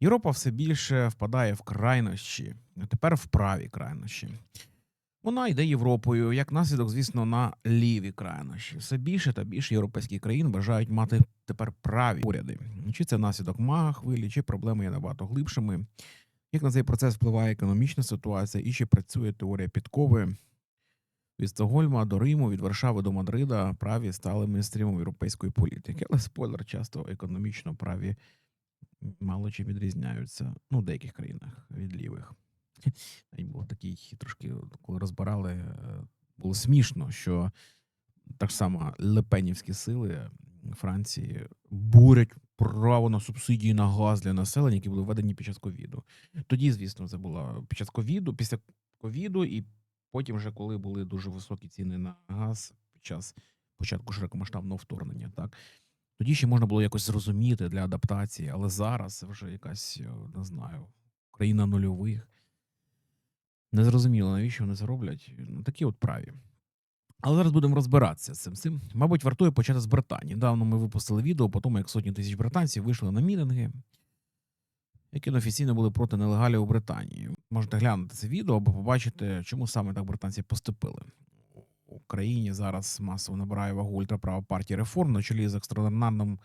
Європа все більше впадає в крайнощі, а тепер в праві крайнощі. Вона йде Європою, як наслідок, звісно, на ліві крайнощі. Все більше та більше європейських країн бажають мати тепер праві уряди. Чи це наслідок мага хвилі, чи проблеми є набагато глибшими. Як на цей процес впливає економічна ситуація і чи працює теорія підкови? Від Стокгольма до Риму, від Варшави до Мадрида праві стали мейнстрімом європейської політики. Але спойлер, часто економічно праві мало чим відрізняються. Ну, в деяких країнах від лівих. Навіть був такий трошки, коли розбирали, е, було смішно, що так само лепенівські сили Франції бурять право на субсидії на газ для населення, які були введені під час ковіду. Тоді, звісно, це було під час ковіду, після ковіду, і потім, вже коли були дуже високі ціни на газ під час початку широкомасштабного вторгнення, так тоді ще можна було якось зрозуміти для адаптації, але зараз вже якась, е, не знаю, країна нульових. Незрозуміло, навіщо вони це роблять. Ну, такі от праві. Але зараз будемо розбиратися з цим. цим. Мабуть, вартує почати з Британії. Недавно ми випустили відео по тому, як сотні тисяч британців вийшли на мітинги, які офіційно були проти нелегалів у Британії. Можете глянути це відео або побачити, чому саме так британці поступили. У Україні зараз масово набирає вагу ультраправа партія реформ на чолі з екстраординарним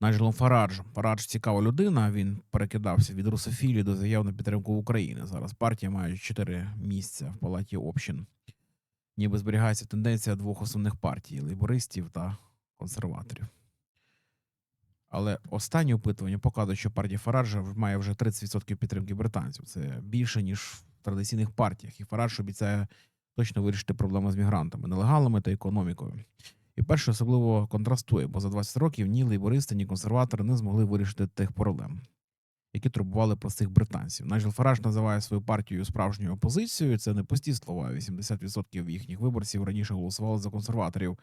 Найджелом Фараджем. Фарадж цікава людина. Він перекидався від русофілії до заяв на підтримку України. Зараз партія має чотири місця в палаті общин. Ніби зберігається тенденція двох основних партій лейбористів та консерваторів. Але останнє опитування показує, що партія Фараджа має вже 30% підтримки британців. Це більше, ніж в традиційних партіях. І Фарадж обіцяє точно вирішити проблему з мігрантами, нелегалами та економікою. І перше особливо контрастує, бо за 20 років ні лейбористи, ні консерватори не змогли вирішити тих проблем, які турбували простих британців. Найджел Фараж називає свою партію справжньою опозицією. Це не пусті слова. 80% їхніх виборців раніше голосували за консерваторів.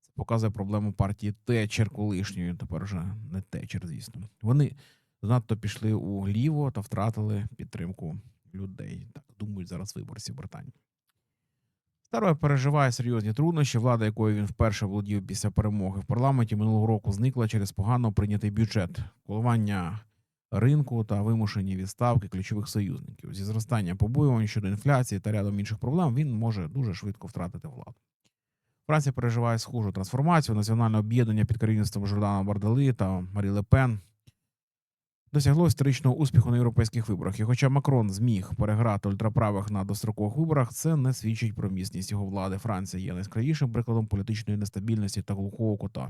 Це показує проблему партії Течер колишньої, тепер вже не Течер, звісно. Вони занадто пішли у ліво та втратили підтримку людей. Так думають зараз виборці Британії. Старой переживає серйозні труднощі, влада якою він вперше володів після перемоги в парламенті минулого року зникла через погано прийнятий бюджет, коливання ринку та вимушені відставки ключових союзників. Зі зростання побоювань щодо інфляції та рядом інших проблем він може дуже швидко втратити владу. Франція переживає схожу трансформацію національне об'єднання під керівництвом Жордана Бардели та Марі Лепен досягло історичного успіху на європейських виборах. І хоча Макрон зміг переграти ультраправих на дострокових виборах, це не свідчить про міцність його влади. Франція є найскравішим прикладом політичної нестабільності та глухого кота.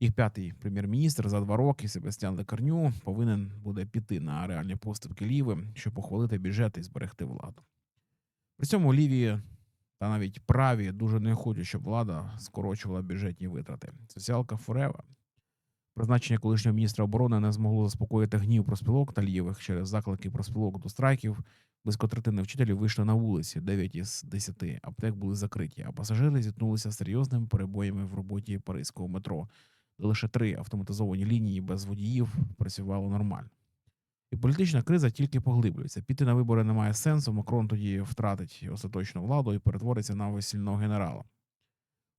Їх п'ятий прем'єр-міністр за два роки Себастьян Лекарню повинен буде піти на реальні поступки ліви, щоб похвалити бюджет і зберегти владу. При цьому ліві та навіть праві дуже не хочуть, щоб влада скорочувала бюджетні витрати. Соціалка Форева Призначення колишнього міністра оборони не змогло заспокоїти гнів проспілок та лівих через заклики проспілок до страйків. Близько третини вчителів вийшли на вулиці, 9 із 10 аптек були закриті, а пасажири зіткнулися з серйозними перебоями в роботі паризького метро, лише три автоматизовані лінії без водіїв працювало нормально. І політична криза тільки поглиблюється. Піти на вибори немає сенсу. Макрон тоді втратить остаточну владу і перетвориться на весільного генерала.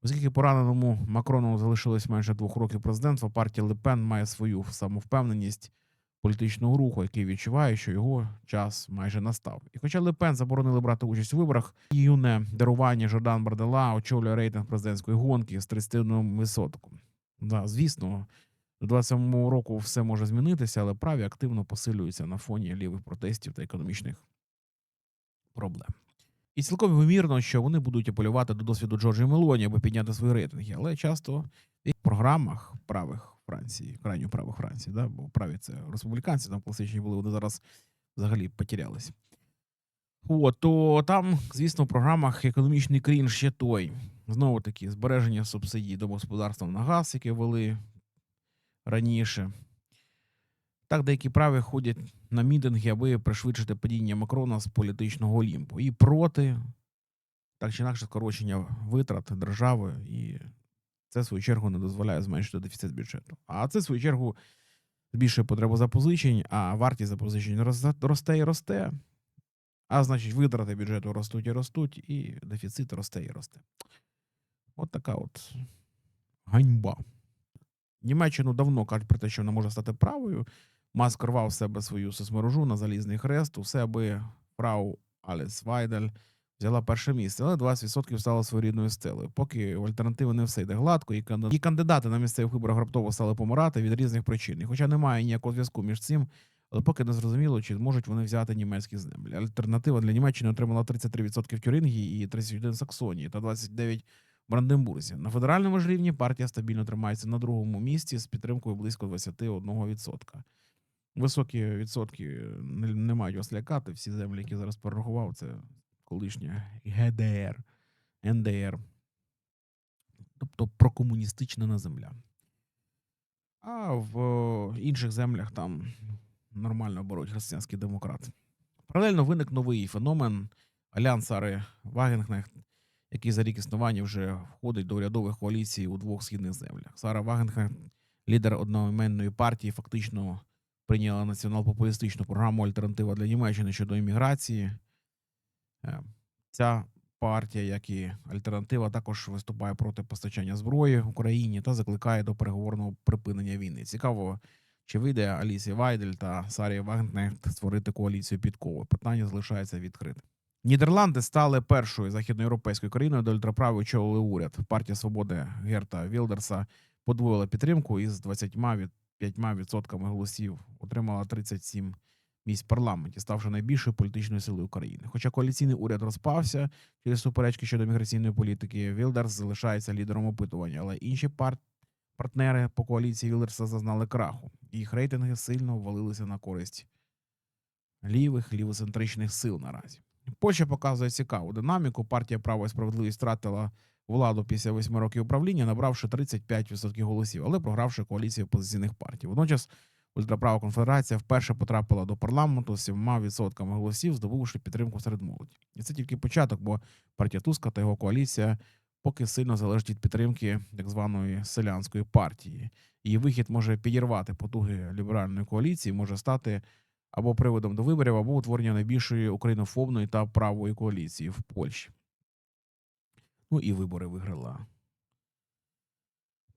Оскільки пораненому Макрону залишилось менше двох років президентства, партія Лепен має свою самовпевненість політичного руху, який відчуває, що його час майже настав. І хоча Лепен заборонили брати участь у виборах, юне дарування Жордан Бардела очолює рейтинг президентської гонки з 31 висотком. Да, звісно, до 27 року все може змінитися, але праві активно посилюються на фоні лівих протестів та економічних проблем. І цілком ймовірно, що вони будуть апелювати до досвіду Джорджії Мелоні, аби підняти свої рейтинги. Але часто в програмах правих Франції, крайньо правих Франції, да, бо праві це республіканці, там класичні були, вони зараз взагалі потерялись. От, то там, звісно, в програмах економічний крінж ще той. Знову таки, збереження субсидій домогосподарствам на газ, яке вели раніше. Так, деякі праві ходять на мітинги, аби пришвидшити падіння Макрона з політичного олімпу. І проти, так чи інакше, скорочення витрат держави, і це, в свою чергу, не дозволяє зменшити дефіцит бюджету. А це, в свою чергу, збільшує потребу запозичень, а вартість запозичень росте і росте. А значить, витрати бюджету ростуть і ростуть, і дефіцит росте і росте. От така от ганьба. Німеччину давно кажуть про те, що вона може стати правою. Маск рвав себе свою соцмережу на залізний хрест, усе аби фрау Аліс Вайдель взяла перше місце, але 20% стало своєрідною стелею. Поки в альтернативи не все йде гладко, і кандидати, на місцевих виборах раптово стали помирати від різних причин. І хоча немає ніякого зв'язку між цим, але поки не зрозуміло, чи зможуть вони взяти німецькі землі. Альтернатива для Німеччини отримала 33% в Тюрингії і 31% в Саксонії та 29% в Бранденбурзі. На федеральному ж рівні партія стабільно тримається на другому місці з підтримкою близько 21%. Високі відсотки не, не мають вас лякати. Всі землі, які зараз перерахував, це колишня ГДР, НДР. Тобто прокомуністична земля. А в е, інших землях там нормально беруть християнські демократи. Паралельно виник новий феномен Альянс Ари Вагенкнехт, який за рік існування вже входить до урядових коаліцій у двох східних землях. Сара Вагенкнехт, лідер одноіменної партії, фактично прийняла націонал-популістичну програму Альтернатива для Німеччини щодо імміграції. Е, ця партія, як і альтернатива, також виступає проти постачання зброї Україні та закликає до переговорного припинення війни. Цікаво, чи вийде Алісі Вайдель та Сарі Вагнехт створити коаліцію підкову? Питання залишається відкритим. Нідерланди стали першою західноєвропейською країною до ультраправи очолили уряд. Партія свободи Герта Вілдерса подвоїла підтримку із 20 від 5% голосів отримала 37 місць в парламенті, ставши найбільшою політичною силою України. Хоча коаліційний уряд розпався через суперечки щодо міграційної політики, Вілдерс залишається лідером опитування, але інші пар... партнери по коаліції Вілдерса зазнали краху. Їх рейтинги сильно ввалилися на користь лівих, лівоцентричних сил наразі. Польща показує цікаву динаміку. Партія Права і справедливість втратила владу після восьми років управління, набравши 35% голосів, але програвши коаліцію опозиційних партій. Водночас ультраправа конфедерація вперше потрапила до парламенту з 7% голосів, здобувши підтримку серед молоді. І це тільки початок, бо партія Туска та його коаліція поки сильно залежить від підтримки так званої селянської партії. Її вихід може підірвати потуги ліберальної коаліції, може стати або приводом до виборів, або утворення найбільшої українофобної та правої коаліції в Польщі. Ну і вибори виграла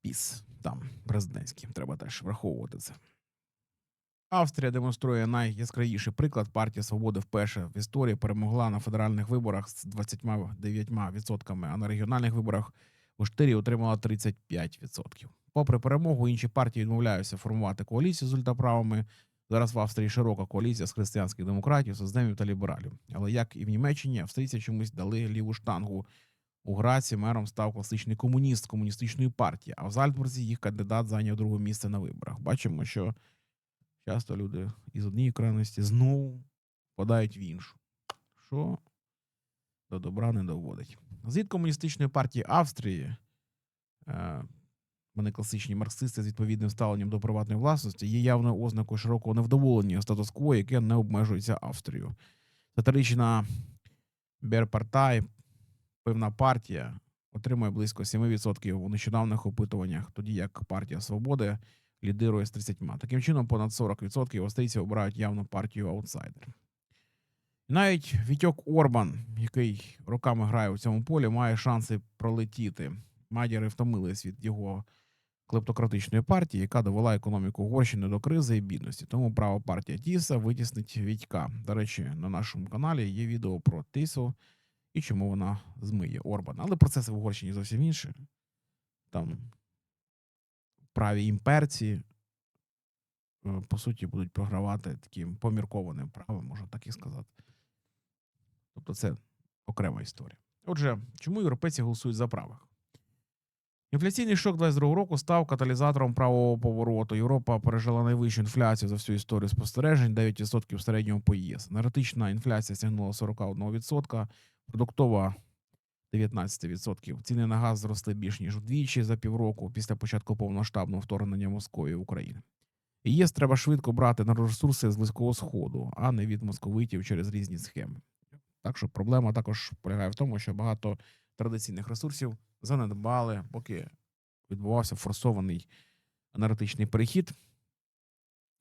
піс там президентські. Треба теж враховувати це. Австрія демонструє найяскравіший приклад. Партія свободи вперше в історії перемогла на федеральних виборах з 29%, а на регіональних виборах у штирі отримала 35%. Попри перемогу, інші партії відмовляються формувати коаліцію з ультраправими. Зараз в Австрії широка коаліція з християнських демократів, создемів та лібералів. Але як і в Німеччині, австрійці чомусь дали ліву штангу. У Граці мером став класичний комуніст комуністичної партії, а в Зальцбурзі їх кандидат зайняв друге місце на виборах. Бачимо, що часто люди із однієї крайності знову впадають в іншу, що до добра не доводить. Звід комуністичної партії Австрії, е, вони класичні марксисти з відповідним ставленням до приватної власності, є явною ознакою широкого невдоволення статус-кво, яке не обмежується Австрією. Сатирична Берпартай, певна партія, отримує близько 7% у нещодавних опитуваннях, тоді як партія Свободи лідирує з 30%. Таким чином, понад 40% австрійців обирають явну партію аутсайдер. Навіть Вітьок Орбан, який роками грає у цьому полі, має шанси пролетіти. Мадяри втомились від його клептократичної партії, яка довела економіку Угорщини до кризи і бідності. Тому права партія Тіса витіснить Вітька. До речі, на нашому каналі є відео про Тису і чому вона змиє Орбана. Але процеси в Угорщині зовсім інші. Там праві імперці, е, по суті, будуть програвати таким поміркованим правом, можна так і сказати. Тобто це окрема історія. Отже, чому європейці голосують за правих? Інфляційний шок 22 року став каталізатором правового повороту. Європа пережила найвищу інфляцію за всю історію спостережень 9% в середньому по ЄС. Енергетична інфляція сягнула 41%, продуктова 19%. Ціни на газ зросли більш ніж вдвічі за півроку після початку повноштабного вторгнення Московії в Україну. ЄС треба швидко брати на ресурси з близького сходу, а не від московитів через різні схеми. Так що проблема також полягає в тому, що багато традиційних ресурсів занедбали, поки відбувався форсований енергетичний перехід,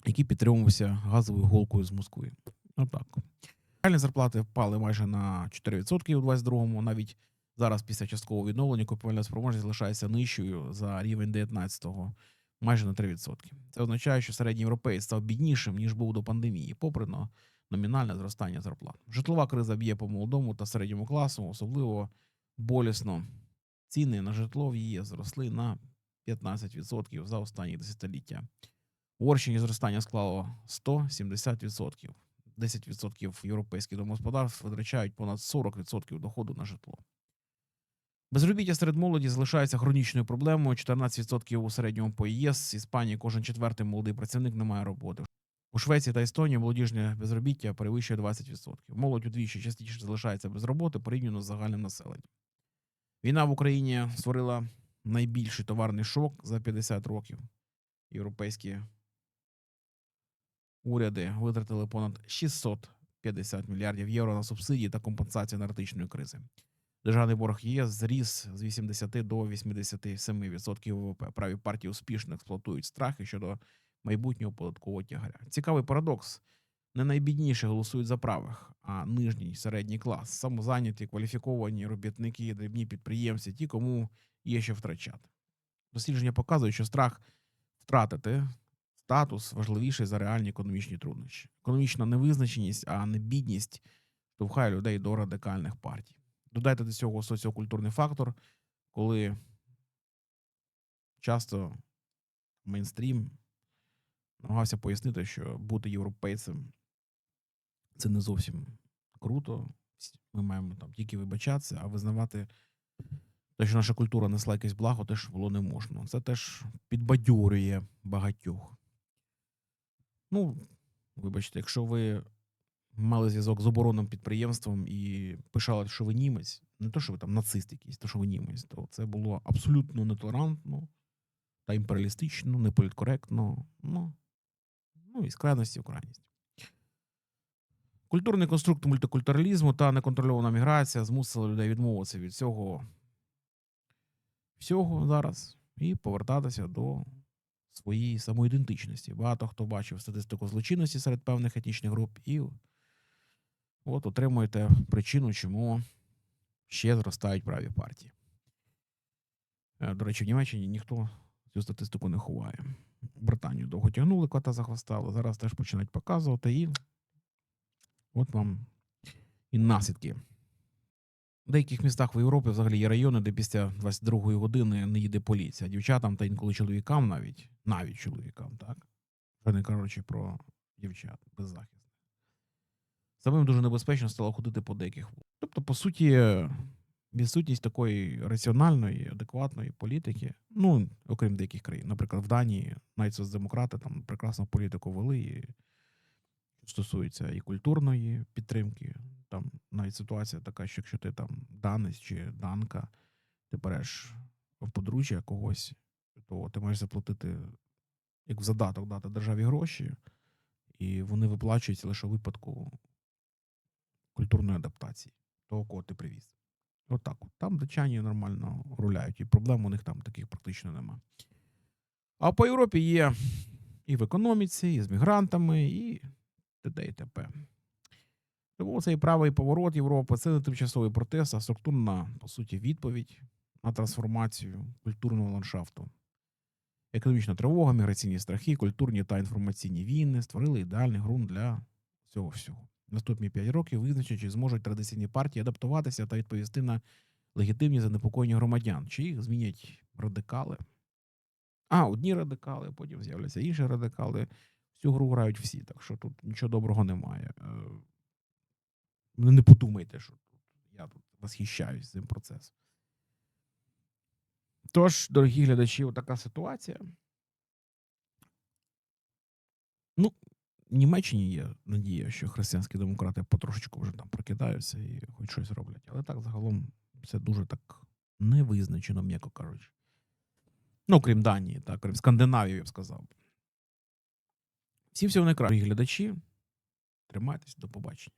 який підтримувався газовою голкою з Москви. Отак. Реальні зарплати впали майже на 4% у 22-му. Навіть зараз, після часткового відновлення, купівельна спроможність залишається нижчою за рівень 19-го. майже на 3%. Це означає, що середній європеєць став біднішим, ніж був до пандемії, попри но- номінальне зростання зарплат. Житлова криза б'є по молодому та середньому класу, особливо болісно. Ціни на житло в ЄС зросли на 15% за останні десятиліття. В Угорщині зростання склало 170%. 10% європейських домогосподарств витрачають понад 40% доходу на житло. Безробіття серед молоді залишається хронічною проблемою. 14% у середньому по ЄС. Іспанії кожен четвертий молодий працівник не має роботи. У Швеції та Естонії молодіжне безробіття перевищує 20%. Молодь удвічі частіше залишається без роботи порівняно з загальним населенням. Війна в Україні створила найбільший товарний шок за 50 років. Європейські уряди витратили понад 650 мільярдів євро на субсидії та компенсацію енергетичної кризи. Державний борг ЄС зріс з 80 до 87% ВВП. Праві партії успішно експлуатують страхи щодо майбутнього податкового тягаря. Цікавий парадокс. Не найбідніші голосують за правих, а нижній середній клас, самозайняті, кваліфіковані робітники, дрібні підприємці, ті, кому є що втрачати. Дослідження показують, що страх втратити статус важливіший за реальні економічні труднощі. Економічна невизначеність, а не бідність штовхає людей до радикальних партій. Додайте до цього соціокультурний фактор, коли часто мейнстрім намагався пояснити, що бути європейцем це не зовсім круто. Ми маємо там тільки вибачатися, а визнавати те, що наша культура несла якесь благо, теж було не можна. Це теж підбадьорює багатьох. Ну, вибачте, якщо ви мали зв'язок з оборонним підприємством і пишали, що ви німець, не то, що ви там нацист якийсь, то що ви німець, то це було абсолютно нетолерантно та імперіалістично, неполіткоректно, ну, ну і з крайності в крайність. Культурний конструкт мультикультуралізму та неконтрольована міграція змусили людей відмовитися від цього всього зараз і повертатися до своєї самоідентичності. Багато хто бачив статистику злочинності серед певних етнічних груп, і от отримуєте причину, чому ще зростають праві партії. Е, До речі, в Німеччині ніхто цю статистику не ховає. Британію довго тягнули, кота за хвоста, але зараз теж починають показувати, і от вам і наслідки. В деяких містах в Європі взагалі є райони, де після 22-ї години не їде поліція. Дівчатам та інколи чоловікам навіть, навіть чоловікам, так? Вже не кажучи про дівчат беззахисних. Самим дуже небезпечно стало ходити по деяких вулицях. Тобто, по суті, відсутність такої раціональної, адекватної політики, ну, окрім деяких країн, наприклад, в Данії навіть соцдемократи там прекрасну політику вели, і що стосується і культурної підтримки. Там навіть ситуація така, що якщо ти там данець чи данка, ти береш в подружжя когось, то ти маєш заплатити як в задаток дати державі гроші, і вони виплачуються лише у випадку культурної адаптації того, кого ти привіз. От Там датчані нормально руляють, і проблем у них там таких практично нема. А по Європі є і в економіці, і з мігрантами, і т.д. і т.п. Тому цей правий поворот Європи це не тимчасовий протест, а структурна, по суті, відповідь на трансформацію культурного ландшафту. Економічна тривога, міграційні страхи, культурні та інформаційні війни створили ідеальний ґрунт для цього всього. Наступні 5 років визначать, чи зможуть традиційні партії адаптуватися та відповісти на легітимні занепокоєння громадян, чи їх змінять радикали. А, одні радикали, потім з'являться інші радикали. Всю гру грають всі, так що тут нічого доброго немає. Е, Ну, не подумайте, що я тут восхищаюсь цим процесом. Тож, дорогі глядачі, така ситуація. Ну, в Німеччині є надія, що християнські демократи потрошечку вже там прокидаються і хоч щось роблять. Але так загалом все дуже так невизначено, м'яко кажучи. Ну, крім Данії, так, крім Скандинавії, я б сказав. Всім всього найкращого глядачі. Тримайтесь, до побачення.